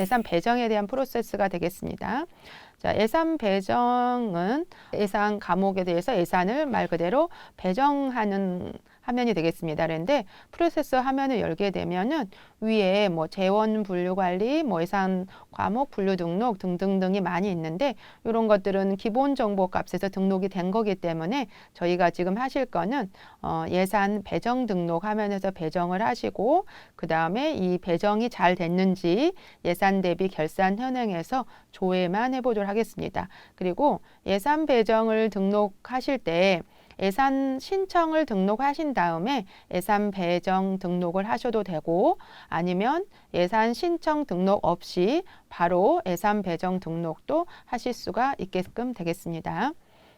예산 배정에 대한 프로세스가 되겠습니다. 자, 예산 배정은 예산 과목에 대해서 예산을 말 그대로 배정하는 화면이 되겠습니다. 그런데 프로세스 화면을 열게 되면은 위에 뭐 재원 분류 관리, 뭐 예산 과목 분류 등록 등등등이 많이 있는데 이런 것들은 기본 정보 값에서 등록이 된 거기 때문에 저희가 지금 하실 거는 어, 예산 배정 등록 화면에서 배정을 하시고 그 다음에 이 배정이 잘 됐는지 예산 대비 결산 현행에서 조회만 해보도록 하겠습니다. 그리고 예산 배정을 등록하실 때 예산 신청을 등록하신 다음에 예산 배정 등록을 하셔도 되고 아니면 예산 신청 등록 없이 바로 예산 배정 등록도 하실 수가 있게끔 되겠습니다.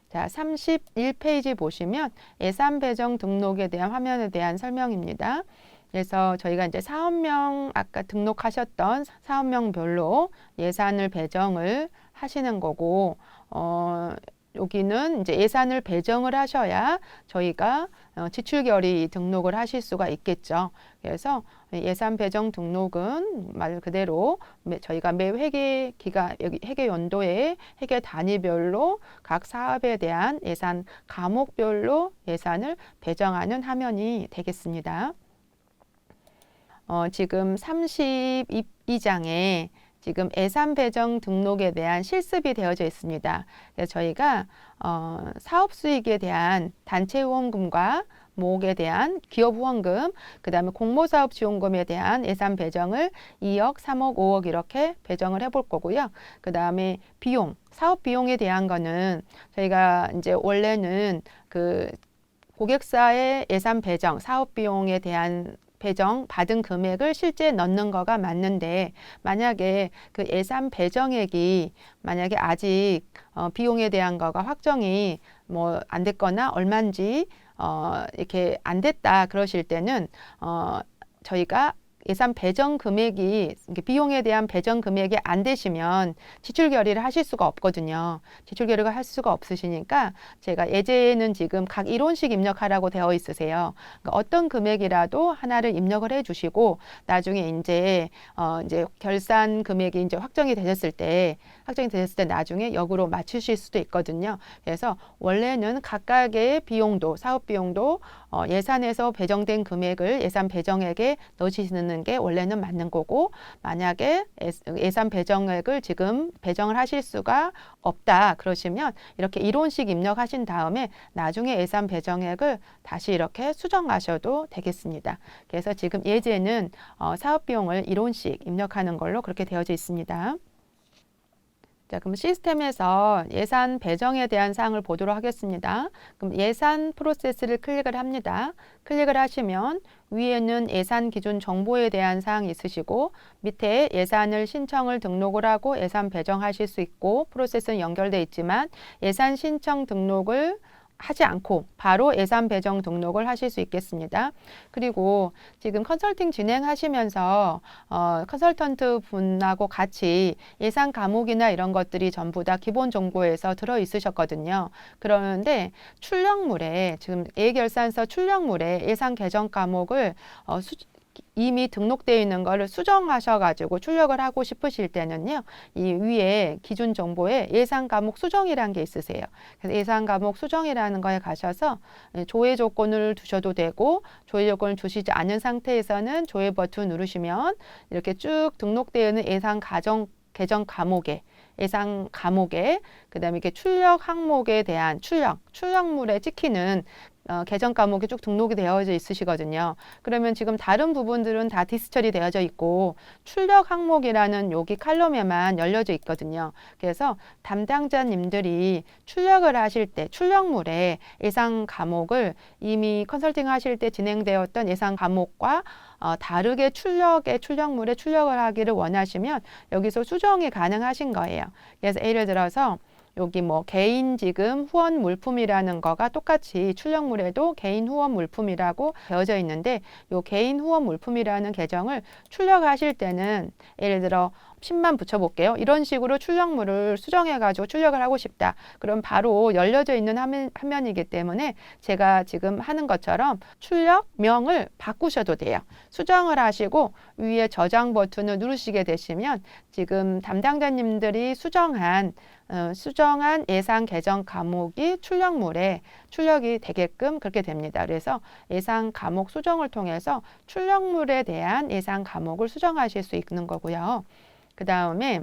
자, 31페이지 보시면 예산 배정 등록에 대한 화면에 대한 설명입니다. 그래서 저희가 이제 사업명 아까 등록하셨던 사업명별로 예산을 배정을 하시는 거고 어 여기는 이제 예산을 배정을 하셔야 저희가 어, 지출 결의 등록을 하실 수가 있겠죠. 그래서 예산 배정 등록은 말 그대로 매, 저희가 매 회계 기간 회계 연도에 회계 단위별로 각 사업에 대한 예산 과목별로 예산을 배정하는 화면이 되겠습니다. 어, 지금 32장에 지금 예산 배정 등록에 대한 실습이 되어져 있습니다. 그래서 저희가 어, 사업 수익에 대한 단체 후원금과 목에 대한 기업 후원금, 그 다음에 공모사업 지원금에 대한 예산 배정을 2억, 3억, 5억 이렇게 배정을 해볼 거고요. 그 다음에 비용, 사업 비용에 대한 거는 저희가 이제 원래는 그 고객사의 예산 배정, 사업 비용에 대한 배정 받은 금액을 실제 넣는 거가 맞는데 만약에 그 예산 배정액이 만약에 아직 어, 비용에 대한 거가 확정이 뭐 안 됐거나 얼마인지 어, 이렇게 안 됐다 그러실 때는 어, 저희가 예산 배정 금액이 비용에 대한 배정 금액이 안 되시면 지출 결의를 하실 수가 없거든요. 지출 결의가 할 수가 없으시니까 제가 예제는 지금 각 이론씩 입력하라고 되어 있으세요. 그러니까 어떤 금액이라도 하나를 입력을 해 주시고 나중에 이제 어 이제 결산 금액이 이제 확정이 되셨을 때 확정이 되셨을 때 나중에 역으로 맞추실 수도 있거든요. 그래서 원래는 각각의 비용도 사업 비용도 어 예산에서 배정된 금액을 예산 배정액에 넣으시는 넣는 게 원래는 맞는 거고 만약에 예산 배정액을 지금 배정을 하실 수가 없다 그러시면 이렇게 이론식 입력하신 다음에 나중에 예산 배정액을 다시 이렇게 수정하셔도 되겠습니다. 그래서 지금 예제는 어, 사업 비용을 이론식 입력하는 걸로 그렇게 되어져 있습니다. 자, 그럼 시스템에서 예산 배정에 대한 사항을 보도록 하겠습니다. 그럼 예산 프로세스를 클릭을 합니다. 클릭을 하시면 위에는 예산 기준 정보에 대한 사항이 있으시고 밑에 예산을 신청을 등록을 하고 예산 배정하실 수 있고 프로세스는 연결돼 있지만 예산 신청 등록을 하지 않고 바로 예산 배정 등록을 하실 수 있겠습니다. 그리고 지금 컨설팅 진행하시면서 어, 컨설턴트 분하고 같이 예산 과목이나 이런 것들이 전부 다 기본 정보에서 들어 있으셨거든요. 그러는데 출력물에 지금 예결산서 출력물에 예산 개정 과목을 어, 수, 이미 등록되어 있는 거를 수정하셔가지고 출력을 하고 싶으실 때는요, 이 위에 기준 정보에 예산 과목 수정이라는 게 있으세요. 그래서 예산 과목 수정이라는 거에 가셔서 조회 조건을 두셔도 되고, 조회 조건을 주시지 않은 상태에서는 조회 버튼 누르시면 이렇게 쭉 등록되어 있는 예산 가정 개정 과목에 예상 과목에 그다음에 이렇게 출력 항목에 대한 출력 출력물에 찍히는 어, 개정 과목이 쭉 등록이 되어져 있으시거든요. 그러면 지금 다른 부분들은 다 디스처리 되어져 있고 출력 항목이라는 여기 칼럼에만 열려져 있거든요. 그래서 담당자님들이 출력을 하실 때 출력물에 예상 과목을 이미 컨설팅 하실 때 진행되었던 예상 과목과 어, 다르게 출력의 출력물에 출력을 하기를 원하시면 여기서 수정이 가능하신 거예요. 그래서 예를 들어서 여기 뭐 개인 지금 후원 물품이라는 거가 똑같이 출력물에도 개인 후원 물품이라고 되어져 있는데 요 개인 후원 물품이라는 계정을 출력하실 때는 예를 들어 10만 붙여볼게요. 이런 식으로 출력물을 수정해가지고 출력을 하고 싶다. 그럼 바로 열려져 있는 화면, 화면이기 때문에 제가 지금 하는 것처럼 출력명을 바꾸셔도 돼요. 수정을 하시고 위에 저장 버튼을 누르시게 되시면 지금 담당자님들이 수정한 어, 수정한 예상 계정 과목이 출력물에 출력이 되게끔 그렇게 됩니다. 그래서 예상 과목 수정을 통해서 출력물에 대한 예상 과목을 수정하실 수 있는 거고요. 그 다음에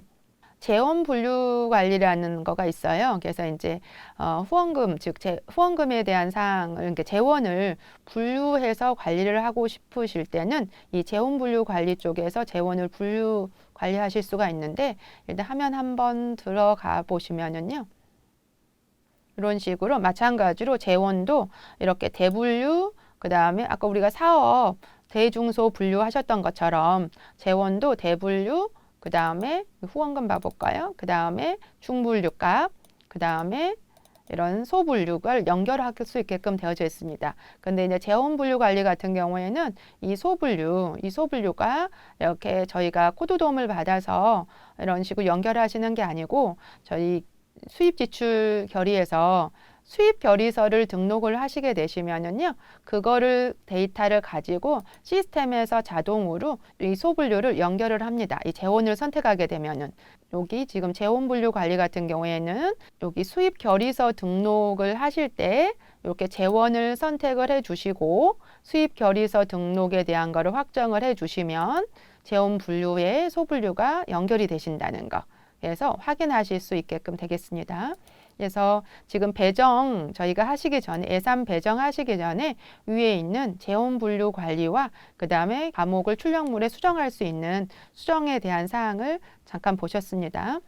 재원 분류 관리라는 거가 있어요. 그래서 이제 어, 후원금 즉 재, 후원금에 대한 사항을 그러니까 재원을 분류해서 관리를 하고 싶으실 때는 이 재원 분류 관리 쪽에서 재원을 분류 관리하실 수가 있는데 일단 화면 한번 들어가 보시면은요. 이런 식으로 마찬가지로 재원도 이렇게 대분류 그 다음에 아까 우리가 사업 대중소 분류하셨던 것처럼 재원도 대분류 그 다음에 후원금 봐볼까요? 그 다음에 중분류값, 그 다음에 이런 소분류를 연결할 수 있게끔 되어져 있습니다. 근데 이제 재원분류 관리 같은 경우에는 이 소분류, 이 소분류가 이렇게 저희가 코드 도움을 받아서 이런 식으로 연결하시는 게 아니고 저희 수입 지출 결의에서 수입 결의서를 등록을 하시게 되시면은요, 그거를 데이터를 가지고 시스템에서 자동으로 이 소분류를 연결을 합니다. 이 재원을 선택하게 되면은 여기 지금 재원 분류 관리 같은 경우에는 여기 수입 결의서 등록을 하실 때 이렇게 재원을 선택을 해 주시고 수입 결의서 등록에 대한 거를 확정을 해 주시면 재원 분류에 소분류가 연결이 되신다는 거. 그래서 확인하실 수 있게끔 되겠습니다. 그래서 지금 배정 저희가 하시기 전에 예산 배정하시기 전에 위에 있는 재원 분류 관리와 그 다음에 과목을 출력물에 수정할 수 있는 수정에 대한 사항을 잠깐 보셨습니다.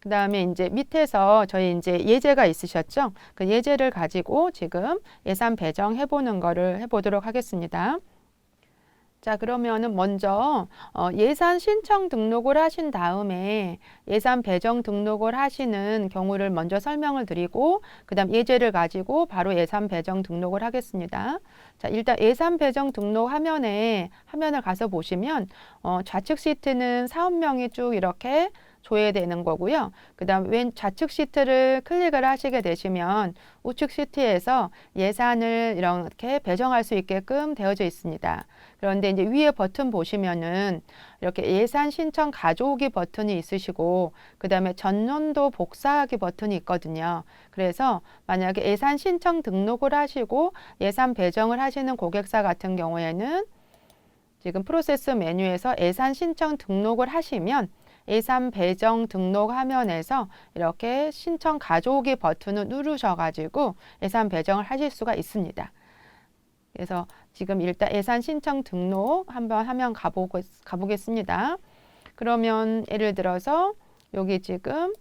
그 다음에 이제 밑에서 저희 이제 예제가 있으셨죠? 그 예제를 가지고 지금 예산 배정해 보는 거를 해보도록 하겠습니다. 자, 그러면은 먼저 어, 예산 신청 등록을 하신 다음에 예산 배정 등록을 하시는 경우를 먼저 설명을 드리고 그다음 예제를 가지고 바로 예산 배정 등록을 하겠습니다. 자, 일단 예산 배정 등록 화면에 화면을 가서 보시면 어, 좌측 시트는 사업명이 쭉 이렇게 조회되는 거고요. 그 다음 왼 좌측 시트를 클릭을 하시게 되시면 우측 시트에서 예산을 이렇게 배정할 수 있게끔 되어져 있습니다. 그런데 이제 위에 버튼 보시면은 이렇게 예산 신청 가져오기 버튼이 있으시고 그 다음에 전년도 복사하기 버튼이 있거든요. 그래서 만약에 예산 신청 등록을 하시고 예산 배정을 하시는 고객사 같은 경우에는 지금 프로세스 메뉴에서 예산 신청 등록을 하시면 예산 배정 등록 화면에서 이렇게 신청 가져오기 버튼을 누르셔가지고 예산 배정을 하실 수가 있습니다. 그래서 지금 일단 예산 신청 등록 한번 화면 가보고, 가보겠습니다. 그러면 예를 들어서 여기 지금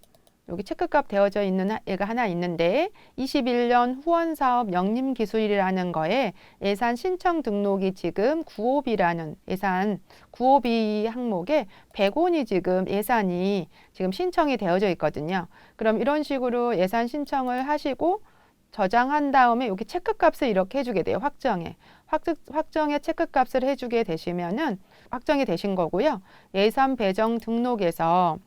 여기 체크값 되어져 있는 애가 하나 있는데 21년 후원 사업 영림 기술이라는 거에 예산 신청 등록이 지금 구호비라는 예산 구호비 항목에 100원이 지금 예산이 지금 신청이 되어져 있거든요. 그럼 이런 식으로 예산 신청을 하시고 저장한 다음에 여기 체크값을 이렇게 해주게 돼요. 확정에. 확정에 체크값을 해주게 되시면은 확정이 되신 거고요. 예산 배정 등록에서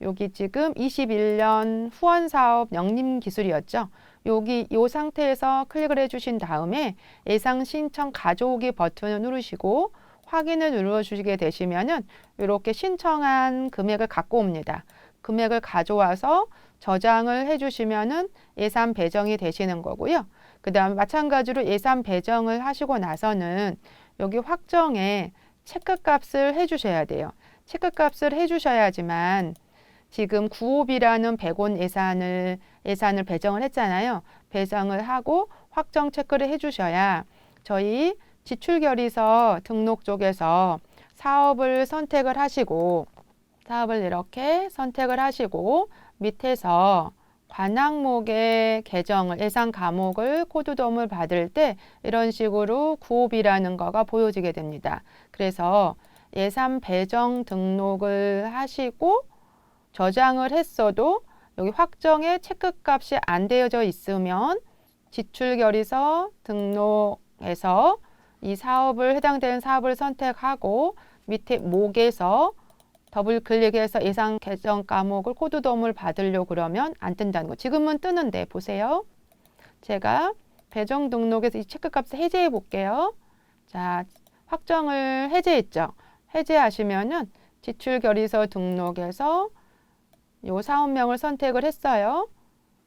여기 지금 21년 후원 사업 영림 기술이었죠. 여기 이 상태에서 클릭을 해주신 다음에 예상 신청 가져오기 버튼을 누르시고 확인을 눌러주시게 되시면은 이렇게 신청한 금액을 갖고 옵니다. 금액을 가져와서 저장을 해주시면은 예산 배정이 되시는 거고요. 그 다음 마찬가지로 예산 배정을 하시고 나서는 여기 확정에 체크값을 해주셔야 돼요. 체크값을 해주셔야지만 지금 구호비라는 100원 예산을 예산을 배정을 했잖아요. 배정을 하고 확정 체크를 해 주셔야 저희 지출 결의서 등록 쪽에서 사업을 선택을 하시고 사업을 이렇게 선택을 하시고 밑에서 관항목의 계정을 예산 과목을 코드 도움을 받을 때 이런 식으로 구호비라는 거가 보여지게 됩니다. 그래서 예산 배정 등록을 하시고 저장을 했어도 여기 확정에 체크값이 안 되어져 있으면 지출 결의서 등록해서 이 사업을 해당되는 사업을 선택하고 밑에 목에서 더블 클릭해서 예상 계정 과목을 코드 도움을 받으려고 그러면 안 뜬다는 거. 지금은 뜨는데 보세요. 제가 배정 등록에서 이 체크값을 해제해 볼게요. 자, 확정을 해제했죠. 해제하시면은 지출 결의서 등록에서 요 사업명을 선택을 했어요.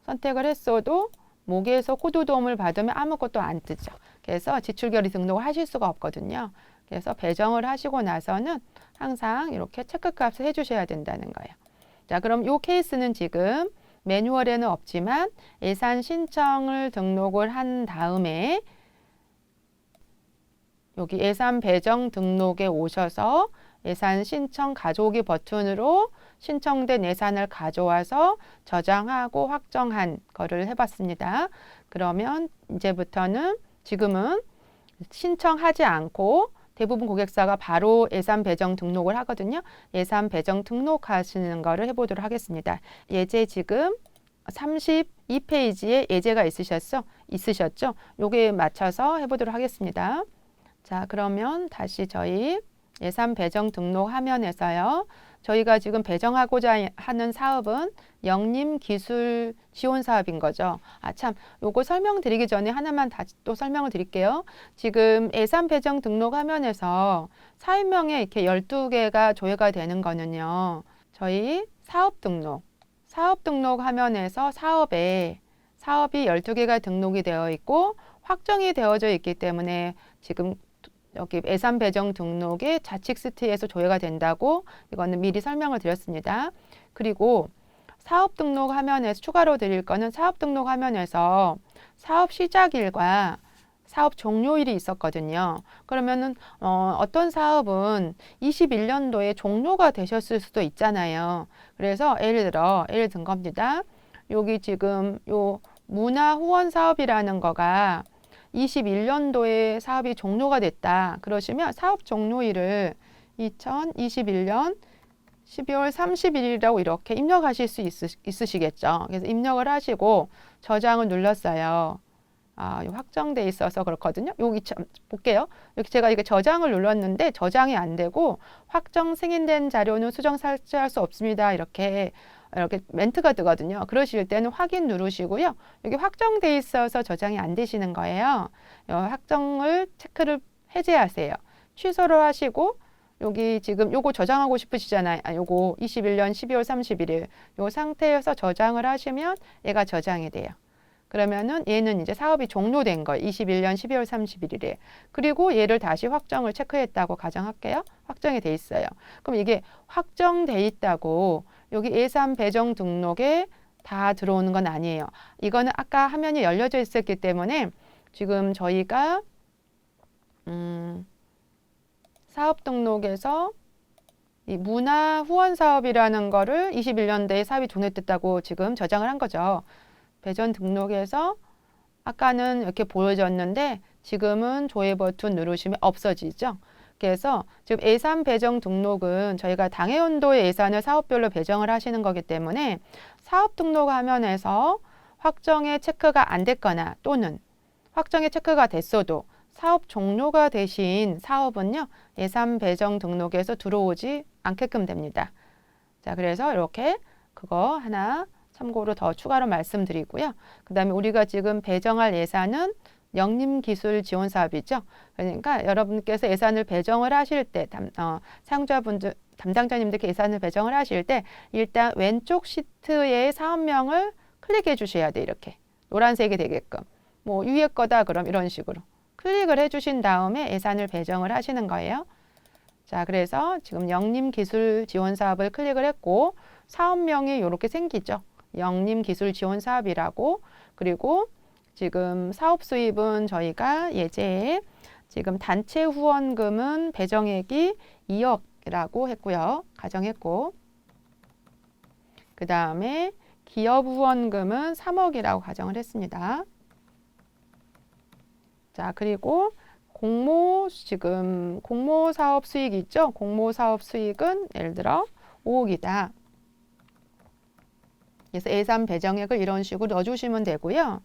선택을 했어도 목에서 코드 도움을 받으면 아무것도 안 뜨죠. 그래서 지출 결의 등록을 하실 수가 없거든요. 그래서 배정을 하시고 나서는 항상 이렇게 체크값을 해주셔야 된다는 거예요. 자, 그럼 이 케이스는 지금 매뉴얼에는 없지만 예산 신청을 등록을 한 다음에 여기 예산 배정 등록에 오셔서 예산 신청 가져오기 버튼으로 신청된 예산을 가져와서 저장하고 확정한 거를 해봤습니다. 그러면 이제부터는 지금은 신청하지 않고 대부분 고객사가 바로 예산 배정 등록을 하거든요. 예산 배정 등록하시는 거를 해보도록 하겠습니다. 예제 지금 32페이지에 예제가 있으셨어? 있으셨죠? 요게 맞춰서 해보도록 하겠습니다. 자, 그러면 다시 저희 예산 배정 등록 화면에서요. 저희가 지금 배정하고자 하는 사업은 영림 기술 지원 사업인 거죠. 아, 참, 요거 설명드리기 전에 하나만 다시 또 설명을 드릴게요. 지금 예산 배정 등록 화면에서 사업명에 이렇게 12개가 조회가 되는 거는요. 저희 사업 등록, 사업 등록 화면에서 사업에 사업이 12개가 등록이 되어 있고 확정이 되어져 있기 때문에 지금 여기 예산 배정 등록이 자칙 스트에서 조회가 된다고 이거는 미리 설명을 드렸습니다. 그리고 사업 등록 화면에서 추가로 드릴 거는 사업 등록 화면에서 사업 시작일과 사업 종료일이 있었거든요. 그러면은 어, 어떤 사업은 21년도에 종료가 되셨을 수도 있잖아요. 그래서 예를 들어 예를 든 겁니다. 여기 지금 요 문화 후원 사업이라는 거가 21년도에 사업이 종료가 됐다. 그러시면 사업 종료일을 2021년 12월 30일이라고 이렇게 입력하실 수 있으, 시겠죠 그래서 입력을 하시고 저장을 눌렀어요. 아, 확정돼 있어서 그렇거든요. 여기 참 볼게요. 여기 제가 이게 저장을 눌렀는데 저장이 안 되고 확정 승인된 자료는 수정 삭제할 수 없습니다. 이렇게 이렇게 멘트가 뜨거든요. 그러실 때는 확인 누르시고요. 여기 확정돼 있어서 저장이 안 되시는 거예요. 확정을 체크를 해제하세요. 취소를 하시고 여기 지금 요거 저장하고 싶으시잖아요. 아, 요거 21년 12월 31일 요 상태에서 저장을 하시면 얘가 저장이 돼요. 그러면은 얘는 이제 사업이 종료된 거예요. 21년 12월 31일에. 그리고 얘를 다시 확정을 체크했다고 가정할게요. 확정이 돼 있어요. 그럼 이게 확정돼 있다고 여기 예산 배정 등록에 다 들어오는 건 아니에요. 이거는 아까 화면이 열려져 있었기 때문에 지금 저희가 음, 사업 등록에서 이 문화 후원 사업이라는 거를 21년도에 사업이 종료됐다고 지금 저장을 한 거죠. 배전 등록에서 아까는 이렇게 보여졌는데 지금은 조회 버튼 누르시면 없어지죠. 그래서 지금 예산 배정 등록은 저희가 당해연도의 예산을 사업별로 배정을 하시는 거기 때문에 사업 등록 화면에서 확정에 체크가 안 됐거나 또는 확정에 체크가 됐어도 사업 종료가 되신 사업은요 예산 배정 등록에서 들어오지 않게끔 됩니다. 자 그래서 이렇게 그거 하나 참고로 더 추가로 말씀드리고요. 그 다음에 우리가 지금 배정할 예산은 영림기술 지원 사업이죠. 그러니까 여러분께서 예산을 배정을 하실 때 담, 어, 사용자분들 담당자님들께 예산을 배정을 하실 때 일단 왼쪽 시트의 사업명을 클릭해 주셔야 돼 이렇게 노란색이 되게끔 뭐 위에 거다 그럼 이런 식으로 클릭을 해 주신 다음에 예산을 배정을 하시는 거예요. 자 그래서 지금 영림기술 지원 사업을 클릭을 했고 사업명이 이렇게 생기죠. 영림기술 지원 사업이라고 그리고 지금 사업 수입은 저희가 예제에 지금 단체 후원금은 배정액이 2억이라고 했고요. 가정했고 그 다음에 기업 후원금은 3억이라고 가정을 했습니다. 자 그리고 공모 지금 공모 사업 수익 있죠? 공모 사업 수익은 예를 들어 5억이다. 그래서 예산 배정액을 이런 식으로 넣어주시면 되고요.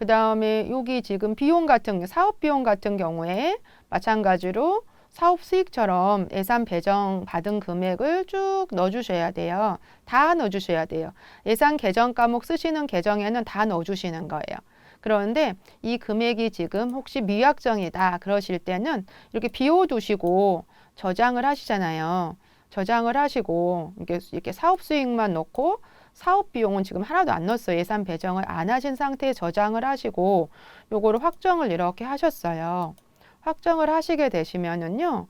그 다음에 여기 지금 비용 같은 사업 비용 같은 경우에 마찬가지로 사업 수익처럼 예산 배정 받은 금액을 쭉 넣어주셔야 돼요. 다 넣어주셔야 돼요. 예산 계정 과목 쓰시는 계정에는 다 넣어주시는 거예요. 그런데 이 금액이 지금 혹시 미확정이다 그러실 때는 이렇게 비워두시고 저장을 하시잖아요. 저장을 하시고 이렇게, 이렇게 사업 수익만 넣고 사업 비용은 지금 하나도 안 넣었어요. 예산 배정을 안 하신 상태에 저장을 하시고 요거를 확정을 이렇게 하셨어요. 확정을 하시게 되시면은요.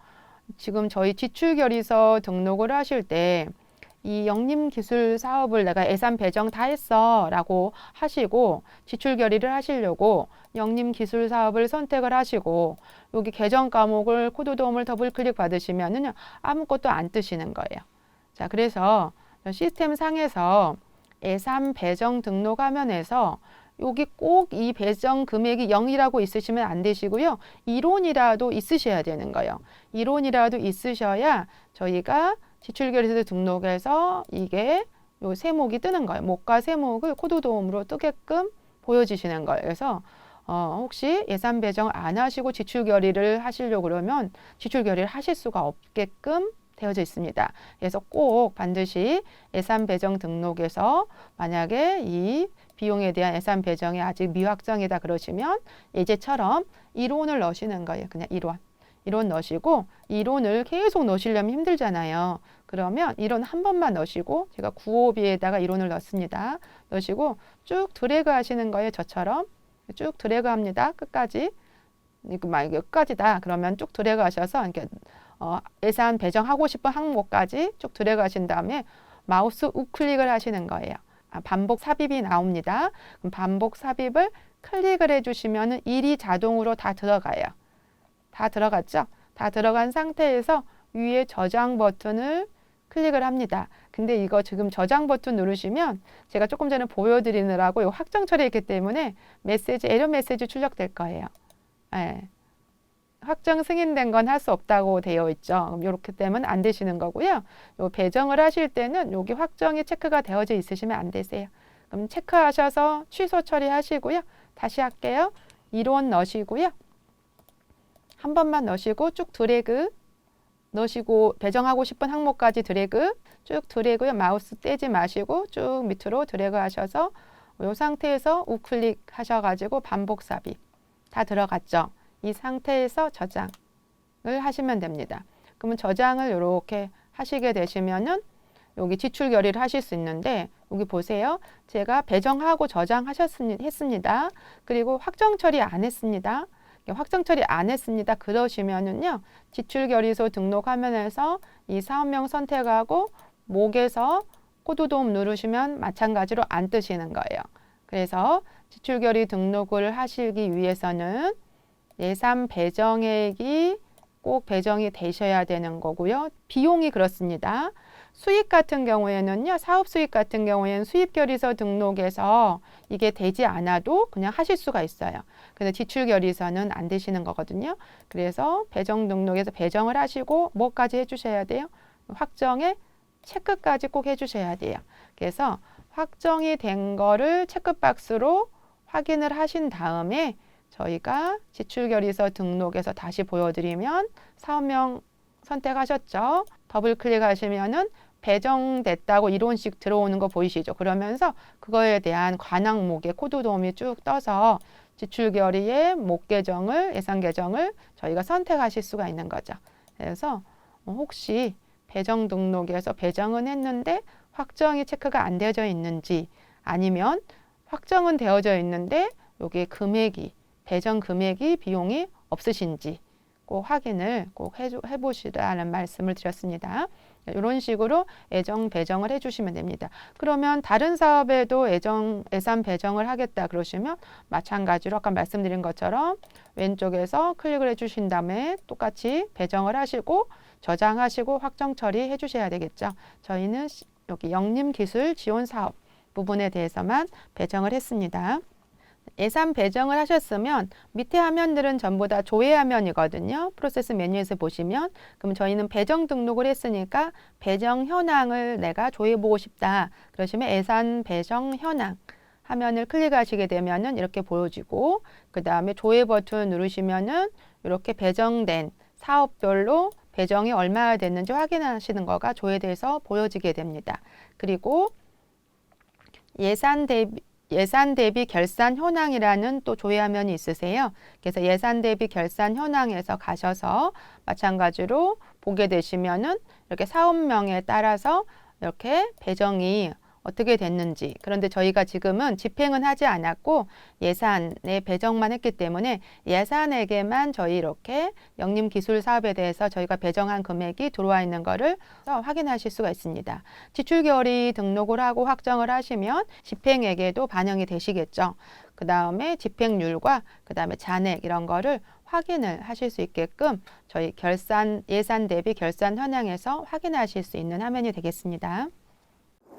지금 저희 지출 결의서 등록을 하실 때 이 영림 기술 사업을 내가 예산 배정 다 했어 라고 하시고 지출 결의를 하시려고 영림 기술 사업을 선택을 하시고 여기 계정 과목을 코드 도움을 더블 클릭 받으시면은 아무것도 안 뜨시는 거예요. 자, 그래서 시스템 상에서 예산 배정 등록 화면에서 여기 꼭 이 배정 금액이 0이라고 있으시면 안 되시고요. 이론이라도 있으셔야 되는 거예요. 이론이라도 있으셔야 저희가 지출 결의서 등록해서 이게 요 세목이 뜨는 거예요. 목과 세목을 코드 도움으로 뜨게끔 보여주시는 거예요. 그래서 어, 혹시 예산 배정 안 하시고 지출 결의를 하시려고 그러면 지출 결의를 하실 수가 없게끔 되어져 있습니다. 그래서 꼭 반드시 예산 배정 등록에서 만약에 이 비용에 대한 예산 배정이 아직 미확정이다 그러시면 예제처럼 이론을 넣으시는 거예요. 그냥 이론. 이론 넣으시고 이론을 계속 넣으시려면 힘들잖아요. 그러면 이론 한 번만 넣으시고 제가 구호비에다가 이론을 넣습니다. 넣으시고 쭉 드래그 하시는 거예요. 저처럼 쭉 드래그 합니다. 끝까지. 이거 막 끝까지다. 그러면 쭉 드래그 하셔서 이렇게 어, 예산 배정하고 싶은 항목까지 쭉 하신 다음에 마우스 우클릭을 하시는 거예요. 아, 반복 삽입이 나옵니다. 그럼 반복 삽입을 클릭을 해주시면 일이 자동으로 다 들어가요. 다 들어갔죠? 다 들어간 상태에서 위에 저장 버튼을 클릭을 합니다. 근데 이거 지금 저장 버튼 누르시면 제가 조금 전에 보여드리느라고 이 확정 처리했기 때문에 메시지, 에러 메시지 출력될 거예요. 네. 확정 승인된 건 할 수 없다고 되어 있죠. 이렇게 되면 안 되시는 거고요. 요 배정을 하실 때는 여기 확정이 체크가 되어져 있으시면 안 되세요. 그럼 체크하셔서 취소 처리하시고요. 다시 할게요. 이론 넣으시고요. 한 번만 넣으시고 쭉 드래그 넣으시고 배정하고 싶은 항목까지 드래그 쭉 드래그요. 마우스 떼지 마시고 쭉 밑으로 드래그 하셔서 이 상태에서 우클릭 하셔가지고 반복 삽입 다 들어갔죠. 이 상태에서 저장을 하시면 됩니다. 그러면 저장을 이렇게 하시게 되시면은 여기 지출 결의를 하실 수 있는데 여기 보세요. 제가 배정하고 저장하셨습니다. 그리고 확정 처리 안 했습니다. 확정 처리 안 했습니다. 그러시면은요. 지출 결의서 등록 화면에서 이 사업명 선택하고 목에서 코드 도움 누르시면 마찬가지로 안 뜨시는 거예요. 그래서 지출 결의 등록을 하시기 위해서는 예산 배정액이 꼭 배정이 되셔야 되는 거고요. 비용이 그렇습니다. 수익 같은 경우에는요, 사업 수익 같은 경우에는 수입 결의서 등록에서 이게 되지 않아도 그냥 하실 수가 있어요. 근데 지출 결의서는 안 되시는 거거든요. 그래서 배정 등록에서 배정을 하시고 뭐까지 해주셔야 돼요? 확정에 체크까지 꼭 해주셔야 돼요. 그래서 확정이 된 거를 체크박스로 확인을 하신 다음에 저희가 지출결의서 등록에서 다시 보여드리면 사업명 선택하셨죠. 더블 클릭하시면은 배정됐다고 이론식 들어오는 거 보이시죠? 그러면서 그거에 대한 관항목의 코드 도움이 쭉 떠서 지출 결의의 목 계정을 예산 계정을 저희가 선택하실 수가 있는 거죠. 그래서 혹시 배정 등록에서 배정은 했는데 확정이 체크가 안 되어져 있는지 아니면 확정은 되어져 있는데 여기 금액이 배정 금액이 비용이 없으신지 꼭 확인을 꼭 해보시라는 말씀을 드렸습니다. 이런 식으로 애정 배정을 해주시면 됩니다. 그러면 다른 사업에도 애정 예산 배정을 하겠다 그러시면 마찬가지로 아까 말씀드린 것처럼 왼쪽에서 클릭을 해주신 다음에 똑같이 배정을 하시고 저장하시고 확정 처리해 주셔야 되겠죠. 저희는 여기 영림기술 지원 사업 부분에 대해서만 배정을 했습니다. 예산 배정을 하셨으면 밑에 화면들은 전부 다 조회 화면이거든요. 프로세스 메뉴에서 보시면 그럼 저희는 배정 등록을 했으니까 배정 현황을 내가 조회해 보고 싶다. 그러시면 예산 배정 현황 화면을 클릭하시게 되면은 이렇게 보여지고 그 다음에 조회 버튼 누르시면은 이렇게 배정된 사업별로 배정이 얼마나 됐는지 확인하시는 거가 조회돼서 보여지게 됩니다. 그리고 예산 대비 예산 대비 결산 현황이라는 또 조회 화면이 있으세요. 그래서 예산 대비 결산 현황에서 가셔서 마찬가지로 보게 되시면은 이렇게 사업명에 따라서 이렇게 배정이 어떻게 됐는지 그런데 저희가 지금은 집행은 하지 않았고 예산에 배정만 했기 때문에 예산에게만 저희 이렇게 영림 기술 사업에 대해서 저희가 배정한 금액이 들어와 있는 거를 확인하실 수가 있습니다. 지출 결의 등록을 하고 확정을 하시면 집행액에도 반영이 되시겠죠. 그 다음에 집행률과 그 다음에 잔액 이런 거를 확인을 하실 수 있게끔 저희 결산 예산 대비 결산 현황에서 확인하실 수 있는 화면이 되겠습니다.